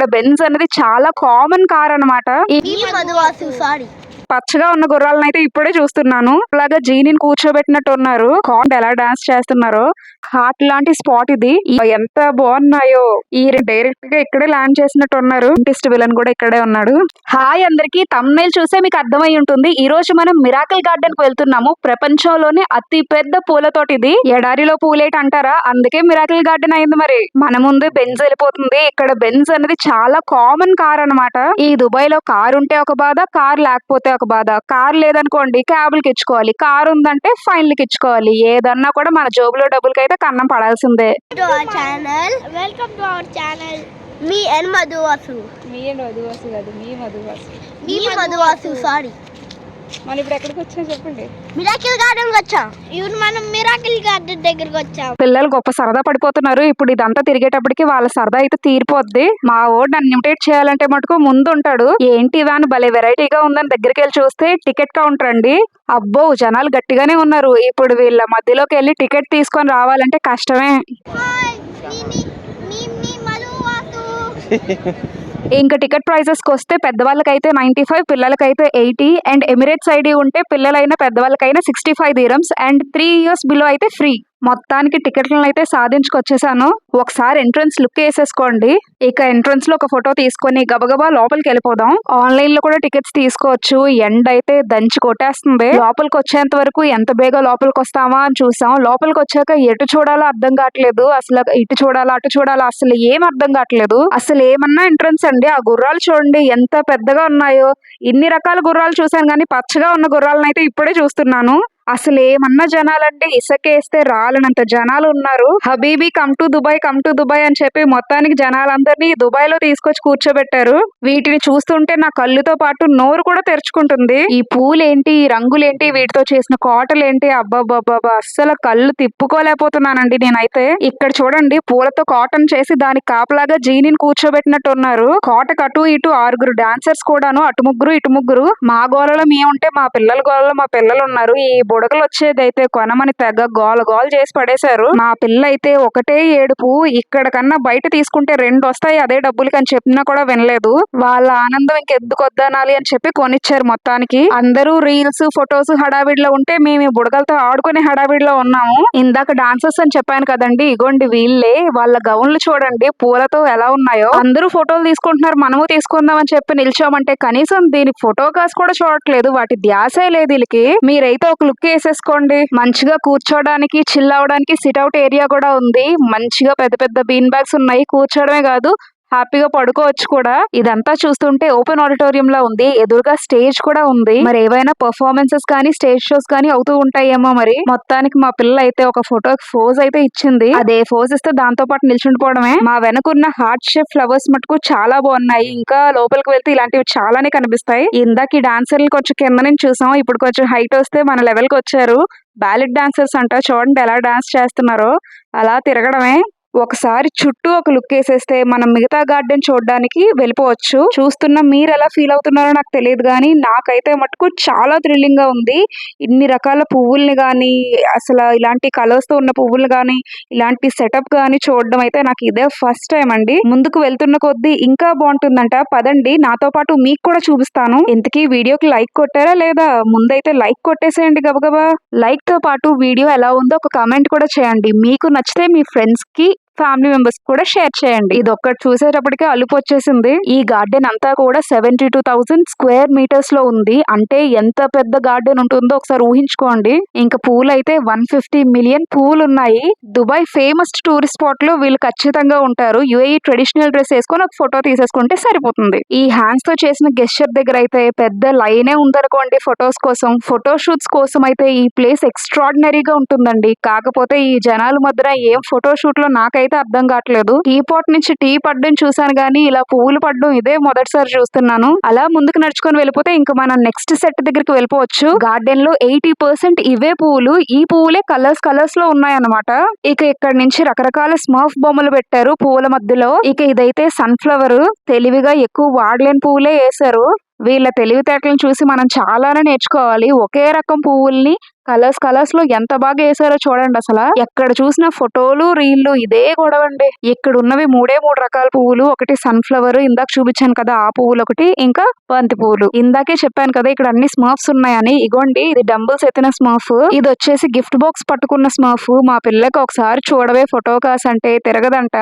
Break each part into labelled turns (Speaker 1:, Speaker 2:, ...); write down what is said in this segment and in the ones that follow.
Speaker 1: ఇక్కడ బెంజ్ అనేది చాలా కామన్ కార్ అన్నమాట.
Speaker 2: సారీ
Speaker 1: పచ్చగా ఉన్న గుర్రాలను అయితే ఇప్పుడే చూస్తున్నాను. అలాగా జీనిని కూర్చోబెట్టినట్టు ఉన్నారు. కాంట్ ఎలా డాన్స్ చేస్తున్నారు. హార్ట్ లాంటి స్పాట్ ఇది. ఎంత బాగున్నాయో. ఈ డైరెక్ట్గా ఇక్కడే ల్యాండ్ చేసినట్టు ఉన్నారు. ఇంటిస్ట్ విలన్ కూడా ఇక్కడే ఉన్నాడు. హాయ్ అందరికి. తమ్నైల్ చూసే మీకు అర్థమై ఉంటుంది. ఈ రోజు మనం మిరాకిల్ గార్డెన్కు వెళ్తున్నాము. ప్రపంచంలోనే అతి పెద్ద పూల తోట ఇది. ఎడారిలో పూలేట అంటారా? అందుకే మిరాకిల్ గార్డెన్ అయింది మరి. మన ముందు బెంజ్ వెళ్ళిపోతుంది. ఇక్కడ బెంజ్ అనేది చాలా కామన్ కార్ అన్నమాట. ఈ దుబాయ్లో కార్ ఉంటే ఒక బాధ కార్ లేకపోతే ఒక బాధ. కార్ లేదనుకోండి క్యాబులకి ఇచ్చుకోవాలి. కార్ ఉందంటే ఫైన్లకి ఇచ్చుకోవాలి ఏదన్నా కూడా మన జోబులో డబ్బులకి అయితే కన్నం పడాల్సిందే.
Speaker 2: Channel welcome to our channel me N Madhuvasu.
Speaker 3: మీ మధువాసు కాదు మీ మధువాసు.
Speaker 2: మీ మధువాసు సారీ
Speaker 3: మనం ఇప్పుడు ఎక్కడికి వచ్చాం చెప్పండి?
Speaker 2: మిరాకిల్ గార్డెన్ వచ్చాం. ఇప్పుడు మనం మిరాకిల్ గార్డెన్ దగ్గరికి వచ్చాం.
Speaker 1: పిల్లలు గొప్ప సరదా పడిపోతున్నారు. ఇప్పుడు ఇదంతా తిరిగేటప్పటికి వాళ్ళ సరదా అయితే తీరిపోద్ది. మా ఓడ్ నన్ను ఇమిటేట్ చేయాలంటే మటుకు ముందు ఉంటాడు ఏంటి వ్యాన్? భలే వెరైటీగా ఉందని దగ్గరికి వెళ్ళి చూస్తే టికెట్ కౌంటర్ అండి అబ్బో జనాలు గట్టిగానే ఉన్నారు. ఇప్పుడు వీళ్ళ మధ్యలోకి వెళ్ళి టికెట్ తీసుకొని రావాలంటే కష్టమే. ఇంకా టికెట్ ప్రైజెస్కి వస్తే పెద్దవాళ్ళకైతే నైన్టీ ఫైవ్ పిల్లలకైతే ఎయిటీ అండ్ ఎమిరేట్స్ ఐడి ఉంటే పిల్లలైనా పెద్దవాళ్ళకైనా sixty five dirhams and three years below అయితే ఫ్రీ. మొత్తానికి టికెట్లను అయితే సాధించుకొచ్చేసాను. ఒకసారి ఎంట్రన్స్ లుక్ వేసేసుకోండి. ఇక ఎంట్రన్స్లో ఒక ఫోటో తీసుకొని గబగబా లోపలికి వెళ్ళిపోదాం. ఆన్లైన్లో కూడా టికెట్స్ తీసుకోవచ్చు. ఎండ్ అయితే దంచి కొట్టేస్తుంది. లోపలికి వచ్చేంత వరకు ఎంత బేగా లోపలికి వస్తామా అని చూసాం. లోపలికి వచ్చాక ఎటు చూడాలో అర్థం కావట్లేదు. అసలు ఇటు చూడాలా అటు చూడాలా అసలు ఏం అర్థం కావట్లేదు. అసలు ఏమన్నా ఎంట్రన్స్ అండి? ఆ గుర్రాలు చూడండి ఎంత పెద్దగా ఉన్నాయో. ఇన్ని రకాల గుర్రాలు చూసాను కానీ పచ్చగా ఉన్న గుర్రాలను అయితే ఇప్పుడే చూస్తున్నాను. అసలు ఏమన్నా జనాలంటే ఇసకేస్తే రాలనంత జనాలు ఉన్నారు. Habibi come to Dubai come to Dubai అని చెప్పి మొత్తానికి జనాలందరినీ దుబాయ్లో తీసుకొచ్చి కూర్చోబెట్టారు. వీటిని చూస్తుంటే నా కళ్ళుతో పాటు నోరు కూడా తెరుచుకుంటుంది. ఈ పూలేంటి ఈ రంగులేంటి వీటితో చేసిన కోటలేంటి? అబ్బాబ్బాబ్బా అస్సలు కళ్ళు తిప్పుకోలేకపోతున్నానండి నేనైతే. ఇక్కడ చూడండి పూలతో కాటన్ చేసి దానికి కాపలాగా జీనిని కూర్చోబెట్టినట్టు ఉన్నారు కోటకు అటు ఇటు ఆరుగురు డాన్సర్స్ కూడాను అటు ముగ్గురు ఇటు ముగ్గురు. మా గోలలో మేముంటే మా పిల్లల గోలలో మా పిల్లలు ఉన్నారు ఈ ఉడకలు వచ్చేది అయితే కొనమని తెగ గోల గోల చేసి పడేశారు. మా పిల్ల అయితే ఒకటే ఏడుపు ఇక్కడ కన్నా బయట తీసుకుంటే రెండు వస్తాయి అదే డబ్బులకి అని చెప్పినా కూడా వినలేదు. వాళ్ళ ఆనందం ఇంకెందుకు అని చెప్పి కొనిచ్చారు మొత్తానికి. అందరూ రీల్స్ ఫొటోస్ హడావిడిలో ఉంటే మేము బుడగలతో ఆడుకునే హడావిడిలో ఉన్నాము. ఇందాక డాన్సర్స్ అని చెప్పాను కదండి ఇగోండి వీళ్ళే వాళ్ళ గౌన్లు చూడండి పూలతో ఎలా ఉన్నాయో. అందరూ ఫోటోలు తీసుకుంటున్నారు మనము తీసుకుందాం అని చెప్పి నిల్చోమంటే కనీసం దీనికి ఫోటో కాస్ కూడా చూడట్లేదు వాటి ధ్యాసే లేదు వీళ్ళకి. మీరైతే ఒక లుక్ వేసేసుకోండి మంచిగా కూర్చోవడానికి చిల్ అవడానికి సిట్అవుట్ ఏరియా కూడా ఉంది. మంచిగా పెద్ద పెద్ద బీన్ బ్యాగ్స్ ఉన్నాయి. కూర్చోవడమే కాదు హ్యాపీగా పడుకోవచ్చు కూడా. ఇదంతా చూస్తుంటే ఓపెన్ ఆడిటోరియం లా ఉంది. ఎదురుగా స్టేజ్ కూడా ఉంది. మరి ఏవైనా పర్ఫార్మెన్సెస్ కానీ స్టేజ్ షోస్ కానీ అవుతూ ఉంటాయేమో మరి. మొత్తానికి మా పిల్ల అయితే ఒక ఫోటో ఫోజ్ అయితే ఇచ్చింది. అదే ఫోజ్ ఇస్తే దాంతో పాటు నిల్చుండిపోవడమే. మా వెనకున్న హార్ట్ షేప్ ఫ్లవర్స్ మటుకు చాలా బాగున్నాయి. ఇంకా లోపలికి వెళ్తే ఇలాంటివి చాలానే కనిపిస్తాయి. ఇందాక ఈ డాన్సర్లు కొంచెం కింద నుంచి చూసాం. ఇప్పుడు కొంచెం హైట్ వస్తే మన లెవెల్కి వచ్చారు. బ్యాలెట్ డాన్సర్స్ అంట. చూడండి ఎలా డాన్స్ చేస్తున్నారో. అలా తిరగడమే. ఒకసారి చుట్టూ ఒక లుక్ వేసేస్తే మనం మిగతా గార్డెన్ చూడడానికి వెళ్ళిపోవచ్చు. చూస్తున్న మీరు ఎలా ఫీల్ అవుతున్నారో నాకు తెలియదు కానీ నాకైతే మటుకు చాలా థ్రిల్లింగ్గా ఉంది. ఇన్ని రకాల పువ్వుల్ని కానీ అసలు ఇలాంటి కలర్స్తో ఉన్న పువ్వులు కానీ ఇలాంటి సెటప్ కానీ చూడడం అయితే నాకు ఇదే ఫస్ట్ టైం అండి. ముందుకు వెళ్తున్న కొద్దీ ఇంకా బాగుంటుందంట. పదండి నాతో పాటు మీకు కూడా చూపిస్తాను. ఇంతకీ వీడియోకి లైక్ కొట్టారా లేదా? ముందైతే లైక్ కొట్టేసేయండి గబగబా. లైక్తో పాటు వీడియో ఎలా ఉందో ఒక కామెంట్ కూడా చేయండి. మీకు నచ్చితే మీ ఫ్రెండ్స్కి ఫ్యామిలీ మెంబర్స్ కూడా షేర్ చేయండి. ఇది ఒక్కటి చూసేటప్పటికే అలుపు వచ్చేసింది ఈ గార్డెన్ అంతా కూడా సెవెంటీ టూ థౌసండ్ స్క్వేర్ మీటర్స్లో ఉంది. అంటే ఎంత పెద్ద గార్డెన్ ఉంటుందో ఒకసారి ఊహించుకోండి. ఇంకా పూలు అయితే వన్ ఫిఫ్టీ మిలియన్ పూలు ఉన్నాయి దుబాయ్ ఫేమస్ టూరిస్ట్ స్పాట్లో వీళ్ళు ఖచ్చితంగా ఉంటారు. యుఏఈ ట్రెడిషనల్ డ్రెస్ వేసుకొని ఒక ఫోటో తీసేసుకుంటే సరిపోతుంది. ఈ హ్యాండ్స్తో చేసిన గెస్చర్ దగ్గర అయితే పెద్ద లైనే ఉందనుకోండి ఫొటోస్ కోసం. ఫోటో షూట్స్ కోసం అయితే ఈ ప్లేస్ ఎక్స్ట్రాడినరీగా ఉంటుందండి. కాకపోతే ఈ జనాల మధ్య ఏం ఫోటో షూట్లో నాకు నాకైతే అర్థం కావట్లేదు. టీ పాట్ నుంచి టీ పడ్డం చూసాను కానీ ఇలా పువ్వులు పడ్డం ఇదే మొదటిసారి చూస్తున్నాను. అలా ముందుకు నడుచుకొని వెళ్ళిపోతే ఇంకా మనం నెక్స్ట్ సెట్ దగ్గరికి వెళ్ళిపోవచ్చు. గార్డెన్లో ఎయిటీ పర్సెంట్ ఇవే పువ్వులు. ఈ పువ్వులే కలర్స్ కలర్స్లో ఉన్నాయన్నమాట. ఇక ఇక్కడ నుంచి రకరకాల స్మర్ఫ్ బొమ్మలు పెట్టారు పువ్వుల మధ్యలో. ఇక ఇదైతే సన్ ఫ్లవర్ తెలివిగా ఎక్కువ వాడలేని పువ్వులే వేశారు. వీళ్ళ తెలివితేటలను చూసి మనం చాలానే నేర్చుకోవాలి. ఒకే రకం పువ్వుల్ని కలర్స్ కలర్స్లో ఎంత బాగా వేసారో చూడండి అసలు. ఎక్కడ చూసిన ఫోటోలు రీళ్ళు ఇదే గొడవ అండి ఇక్కడ ఉన్నవి మూడే మూడు రకాల పువ్వులు. ఒకటి సన్ ఫ్లవర్ ఇందాక చూపించాను కదా ఆ పువ్వులు ఒకటి ఇంకా బంతి పువ్వులు ఇందాకే చెప్పాను కదా ఇక్కడ అన్ని స్మాఫ్స్ ఉన్నాయని. ఇగోండి ఇది డంబుల్స్ ఎత్తిన స్మాఫ్ ఇది వచ్చేసి గిఫ్ట్ బాక్స్ పట్టుకున్న స్మాఫ్ మా పిల్లకి ఒకసారి చూడవే ఫోటో కాస్ అంటే తిరగదంట.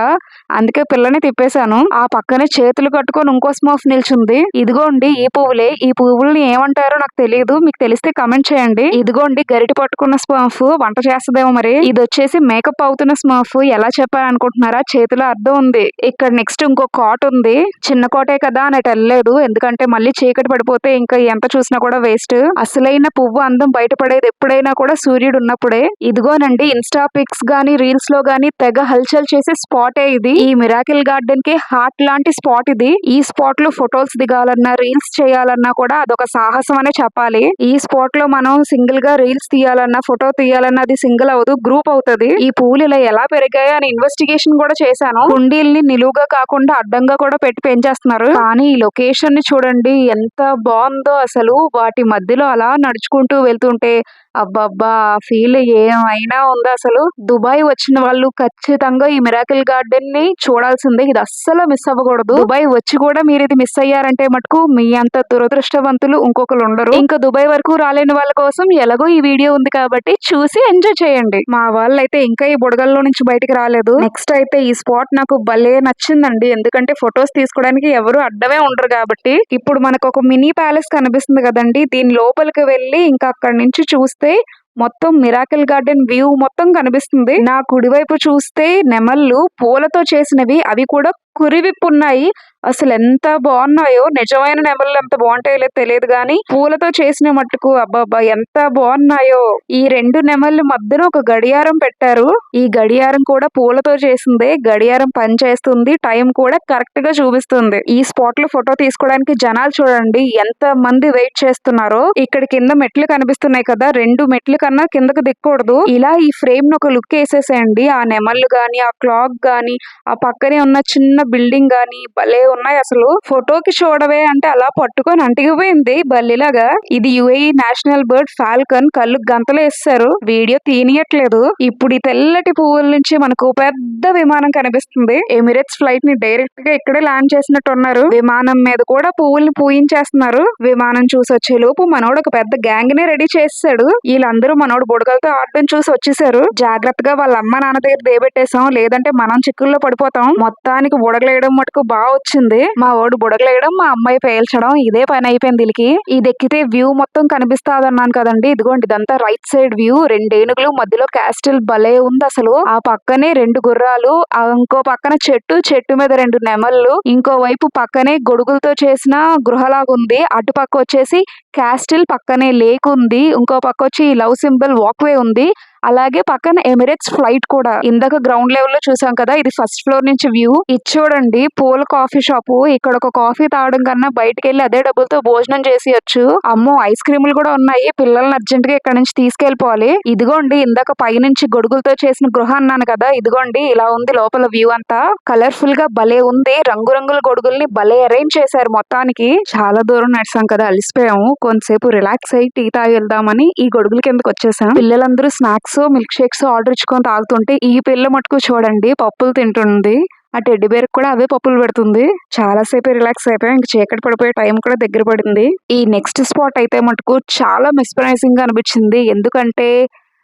Speaker 1: అందుకే పిల్లని తిప్పేశాను. ఆ పక్కనే చేతులు కట్టుకొని ఇంకో స్మాఫ్ నిల్చుంది. ఇదిగోండి ఈ పువ్వులే. ఈ పువ్వుల్ని ఏమంటారో నాకు తెలియదు మీకు తెలిస్తే కమెంట్ చేయండి. ఇదిగోండి గరిటి పట్టుకున్న స్మర్ఫ్ వంట చేస్తదేమో మరి. ఇది వచ్చేసి మేకప్ అవుతున్న స్మర్ఫ్. ఎలా చెప్పాలనుకుంటున్నారా? చేతిలో అర్థం ఉంది. ఇక్కడ నెక్స్ట్ ఇంకో కాట్ ఉంది. చిన్న కోటే కదా అని వెళ్ళలేదు. ఎందుకంటే మళ్ళీ చీకటి పడిపోతే ఇంకా ఎంత చూసినా కూడా వేస్ట్. అసలైన పువ్వు అందం బయటపడేది ఎప్పుడైనా కూడా సూర్యుడు ఉన్నప్పుడే. ఇదిగోనండి ఇన్స్టా పిక్స్ గానీ రీల్స్లో గానీ తెగ హల్చల్ చేసే స్పాటే ఇది. ఈ మిరాకిల్ గార్డెన్కి హార్ట్ లాంటి స్పాట్ ఇది. ఈ స్పాట్లో ఫొటోస్ దిగాలన్నా రీల్స్ చేయాలన్నా కూడా అదొక సాహసం అనే చెప్పాలి. ఈ స్పాట్లో మనం సింగిల్గా రీల్స్ తీయాలన్నా ఫోటో తీయాలన్నా అది సింగిల్ అవదు గ్రూప్ అవుతది. ఈ పూలు ఇలా ఎలా పెరిగాయి అని ఇన్వెస్టిగేషన్ కూడా చేశాను. కుండీల్ని నిలువుగా కాకుండా అడ్డంగా కూడా పెట్టి పెంచేస్తున్నారు. కానీ ఈ లొకేషన్ని చూడండి ఎంత బాగుందో అసలు. వాటి మధ్యలో అలా నడుచుకుంటూ వెళ్తుంటే అబ్బబ్బా ఫీల్ ఏమైనా ఉందా అసలు? దుబాయ్ వచ్చిన వాళ్ళు ఖచ్చితంగా ఈ మిరాకిల్ గార్డెన్ని చూడాల్సిందే. ఇది అస్సలు మిస్ అవ్వకూడదు. దుబాయ్ వచ్చి కూడా మీరు ఇది మిస్ అయ్యారంటే మటుకు మీ అంత దురదృష్టవంతులు ఇంకొకరు ఉండరు. ఇంకా దుబాయ్ వరకు రాలేని వాళ్ళ కోసం ఎలాగో ఈ వీడియో ఉంది కాబట్టి చూసి ఎంజాయ్ చేయండి. మా వాళ్ళు అయితే ఇంకా ఈ బుడగల్లో నుంచి బయటికి రాలేదు. నెక్స్ట్ అయితే ఈ స్పాట్ నాకు భలే నచ్చిందండి. ఎందుకంటే ఫొటోస్ తీసుకోవడానికి ఎవరు అడ్డమే ఉండరు కాబట్టి. ఇప్పుడు మనకు ఒక మినీ ప్యాలెస్ కనిపిస్తుంది కదండి. దీని లోపలికి వెళ్ళి ఇంకా అక్కడ నుంచి చూస్తే మొత్తం మిరాకిల్ గార్డెన్ వ్యూ మొత్తం కనిపిస్తుంది. నా కుడివైపు చూస్తే నెమళ్ళు పూలతో చేసినవి అవి కూడా కురివిప్పున్నాయి అసలు ఎంత బాగున్నాయో నిజమైన నెమళ్ళు ఎంత బాగుంటాయో లేదో తెలియదు కానీ పూలతో చేసిన మట్టుకు అబ్బాబ్బా ఎంత బాగున్నాయో. ఈ రెండు నెమళ్ళ మధ్యన ఒక గడియారం పెట్టారు. ఈ గడియారం కూడా పూలతో చేసిందే. గడియారం పని చేస్తుంది టైం కూడా కరెక్ట్గా చూపిస్తుంది. ఈ స్పాట్లో ఫోటో తీసుకోవడానికి జనాలు చూడండి. ఎంత మంది వెయిట్ చేస్తున్నారో. ఇక్కడ కింద మెట్లు కనిపిస్తున్నాయి కదా. రెండు మెట్లు కన్నా కిందకు దిక్కకూడదు ఇలా ఈ ఫ్రేమ్ను ఒక లుక్ వేసేసేయండి. ఆ నెమళ్ళు గాని ఆ క్లాక్ గాని ఆ పక్కనే ఉన్న చిన్న బిల్డింగ్ గాని భలే ఉన్నాయి అసలు. ఫోటోకి చూడవే అంటే అలా పట్టుకొని అంటిగిపోయింది బల్లిలాగా. ఇది యుఏఈ నేషనల్ బర్డ్ ఫాల్కన్ కళ్ళు గంతలు వేస్తారు. వీడియో తీనియట్లేదు. ఇప్పుడు ఈ తెల్లటి పువ్వుల నుంచి మనకు పెద్ద విమానం కనిపిస్తుంది. ఎమిరేట్స్ ఫ్లైట్ని డైరెక్ట్గా ఇక్కడే ల్యాండ్ చేసినట్టు ఉన్నారు. విమానం మీద కూడా పువ్వుల్ని పూయించేస్తున్నారు. విమానం చూసి వచ్చే లోపు మనోడు ఒక పెద్ద గ్యాంగ్ నే రెడీ చేసాడు వీళ్ళందరూ మనోడు బుడగలతో ఆడటం చూసి వచ్చేసారు జాగ్రత్తగా వాళ్ళ అమ్మ నాన్న దగ్గర దేబెట్టేసాం లేదంటే మనం చిక్కుల్లో పడిపోతాం. మొత్తానికి బుడగలేయడం మటుకు బాగా వచ్చింది. మా వాడు బుడగలేయడం మా అమ్మాయి పేల్చడం ఇదే పని అయిపోయింది వీళ్ళకి ఇది ఎక్కితే వ్యూ మొత్తం కనిపిస్తాది అన్నాను కదండి. ఇదిగోండి ఇదంతా రైట్ సైడ్ వ్యూ రెండు ఏనుగులు మధ్యలో క్యాస్టిల్ భలే ఉంది అసలు. ఆ పక్కనే రెండు గుర్రాలు ఆ ఇంకో పక్కన చెట్టు చెట్టు మీద రెండు నెమళ్ళు ఇంకో వైపు పక్కనే గొడుగులతో చేసిన గృహలాగుంది అటు పక్క వచ్చేసి క్యాస్టిల్ పక్కనే లేక్ ఉంది. ఇంకో పక్క వచ్చి లవ్ సింబల్ వాక్వే ఉంది. అలాగే పక్కన ఎమిరేట్స్ ఫ్లైట్ కూడా. ఇందాక గ్రౌండ్ లెవెల్లో చూసాం కదా ఇది ఫస్ట్ ఫ్లోర్ నుంచి వ్యూ ఇది చూడండి పూల కాఫీ షాప్ ఇక్కడ ఒక కాఫీ తాగడం కన్నా బయటకు వెళ్ళి అదే డబ్బులతో భోజనం చేసేయచ్చు. అమ్మో ఐస్ క్రీములు కూడా ఉన్నాయి. పిల్లల్ని అర్జెంట్గా ఇక్కడ నుంచి తీసుకెళ్ళిపోవాలి ఇదిగోండి ఇందాక పైనుంచి గొడుగులతో చేసిన గృహ అన్నాను కదా ఇదిగోండి ఇలా ఉంది లోపల వ్యూ అంతా. కలర్ఫుల్గా భలే ఉంది. రంగురంగుల గొడుగుల్ని భలే అరేంజ్ చేశారు మొత్తానికి. చాలా దూరం నడిచాం కదా అలిసిపోయాము. కొంతసేపు రిలాక్స్ అయ్యి టీ తాగి వెళ్దామని ఈ గొడుగుల కిందకి వచ్చేసాం. పిల్లలందరూ స్నాక్స్ మిల్క్ షేక్స్ ఆర్డర్ ఇచ్చుకొని తాగుతుంటే ఈ పిల్ల మటుకు చూడండి పప్పులు తింటుంది. ఆ టెడ్డి బేర్ కూడా అవే పప్పులు పెడుతుంది. చాలాసేపు రిలాక్స్ అయిపోయాం. ఇంక చీకటి పడిపోయే టైం కూడా దగ్గర పడింది. ఈ నెక్స్ట్ స్పాట్ అయితే మటుకు చాలా మిస్ప్రైజింగ్గా అనిపించింది. ఎందుకంటే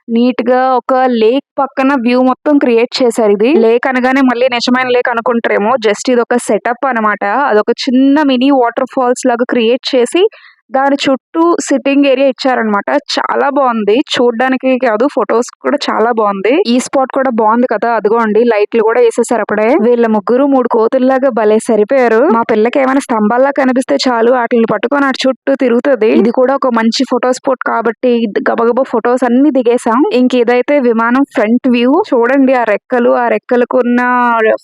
Speaker 1: నీట్గా ఒక లేక్ పక్కన వ్యూ మొత్తం క్రియేట్ చేశారు ఇది. లేక్ అనగానే మళ్ళీ నిజమైన లేక్ అనుకుంటారేమో. జస్ట్ ఇది ఒక సెటప్ అనమాట అదొక చిన్న మినీ వాటర్ ఫాల్స్ లాగా క్రియేట్ చేసి దాని చుట్టూ సిట్టింగ్ ఏరియా ఇచ్చారనమాట చాలా బాగుంది. చూడడానికి కాదు ఫొటోస్ కూడా చాలా బాగుంది. ఈ స్పాట్ కూడా బాగుంది కదా అదిగోండి లైట్లు కూడా వేసేసారు అప్పుడే. వీళ్ళ ముగ్గురు మూడు కోతుల్లాగా భలే సరిపోయారు. మా పిల్లకి ఏమైనా స్తంభాల్లా కనిపిస్తే చాలు వాటిని పట్టుకొని అటు చుట్టూ తిరుగుతుంది. ఇది కూడా ఒక మంచి ఫోటో స్పాట్ కాబట్టి గబగబా ఫొటోస్ అన్ని దిగేసాం ఇంక ఇదైతే విమానం ఫ్రంట్ వ్యూ. చూడండి ఆ రెక్కలు ఆ రెక్కలకు ఉన్న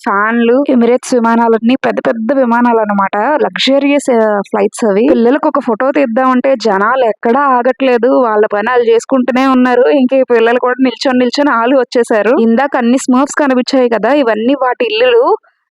Speaker 1: ఫ్యాన్లు ఎమిరేట్స్ విమానాలన్నీ పెద్ద పెద్ద విమానాలు అనమాట లగ్జరియస్ ఫ్లైట్స్ అవి. పిల్లలకు ఒక ఫోటో తీద్దామంటే జనాలు ఎక్కడా ఆగట్లేదు. వాళ్ళ పని వాళ్ళు చేసుకుంటూనే ఉన్నారు. ఇంక ఈ పిల్లలు కూడా నిల్చొని నిల్చొని ఆలు వచ్చేసారు ఇందాక అన్ని స్మర్ఫ్స్ కనిపించాయి కదా. ఇవన్నీ వాటి ఇల్లులు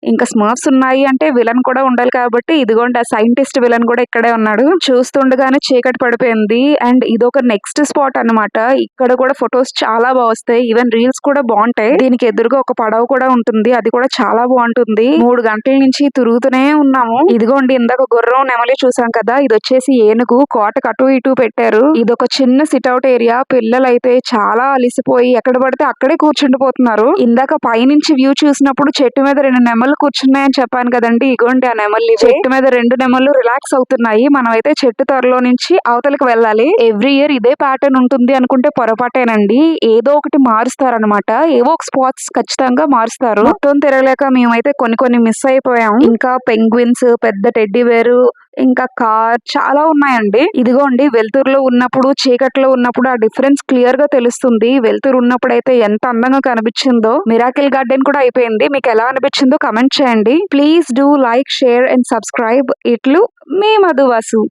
Speaker 1: ఇంకా స్మర్ఫ్స్ ఉన్నాయి అంటే విలన్ కూడా ఉండాలి కాబట్టి ఇదిగోండి ఆ సైంటిస్ట్ విలన్ కూడా ఇక్కడే ఉన్నాడు. చూస్తుండగానే చీకటి పడిపోయింది. అండ్ ఇదొక నెక్స్ట్ స్పాట్ అన్నమాట. ఇక్కడ కూడా ఫొటోస్ చాలా బాగా వస్తాయి. ఈవెన్ రీల్స్ కూడా బాగుంటాయి. దీనికి ఎదురుగా ఒక పడవ కూడా ఉంటుంది. అది కూడా చాలా బాగుంటుంది. మూడు గంటల నుంచి తిరుగుతూనే ఉన్నాము. ఇదిగోండి ఇందాక గుర్రం నెమలి చూసాం కదా? ఇది వచ్చేసి ఏనుగు. కోటకు అటు ఇటు పెట్టారు. ఇది ఒక చిన్న సిట్అవుట్ ఏరియా పిల్లలు అయితే చాలా అలిసిపోయి ఎక్కడ పడితే అక్కడే కూర్చుండిపోతున్నారు. ఇందాక పైనుంచి వ్యూ చూసినప్పుడు చెట్టు మీద రెండు నెమలు కూర్చున్నాయని చెప్పాను కదండి. ఇగోండి ఆ ఇవే. చెట్టు మీద రెండు నెమళ్ళు రిలాక్స్ అవుతున్నాయి. మనం అయితే చెట్టు త్వరలో నుంచి అవతలకి వెళ్ళాలి. ఎవ్రీ ఇయర్ ఇదే ప్యాటర్న్ ఉంటుంది అనుకుంటే పొరపాటేనండి. ఏదో ఒకటి మారుస్తారనమాట ఏవో ఒక స్పాట్స్ ఖచ్చితంగా మారుస్తారు. మొత్తం తిరగలేక మేమైతే కొన్ని కొన్ని మిస్ అయిపోయాం. ఇంకా పెంగ్విన్స్ పెద్ద టెడ్డీ వేరు ఇంకా కార్ చాలా ఉన్నాయండి. ఇదిగోండి వెలుతురులో ఉన్నప్పుడు చీకట్లో ఉన్నప్పుడు ఆ డిఫరెన్స్ క్లియర్గా తెలుస్తుంది. వెలుతురు ఉన్నప్పుడు అయితే ఎంత అందంగా కనిపించిందో. మిరాకిల్ గార్డెన్ కూడా అయిపోయింది. మీకు ఎలా అనిపించిందో కమెంట్ చేయండి. Please do like share and subscribe. ఇట్లు మీ మధువాసు.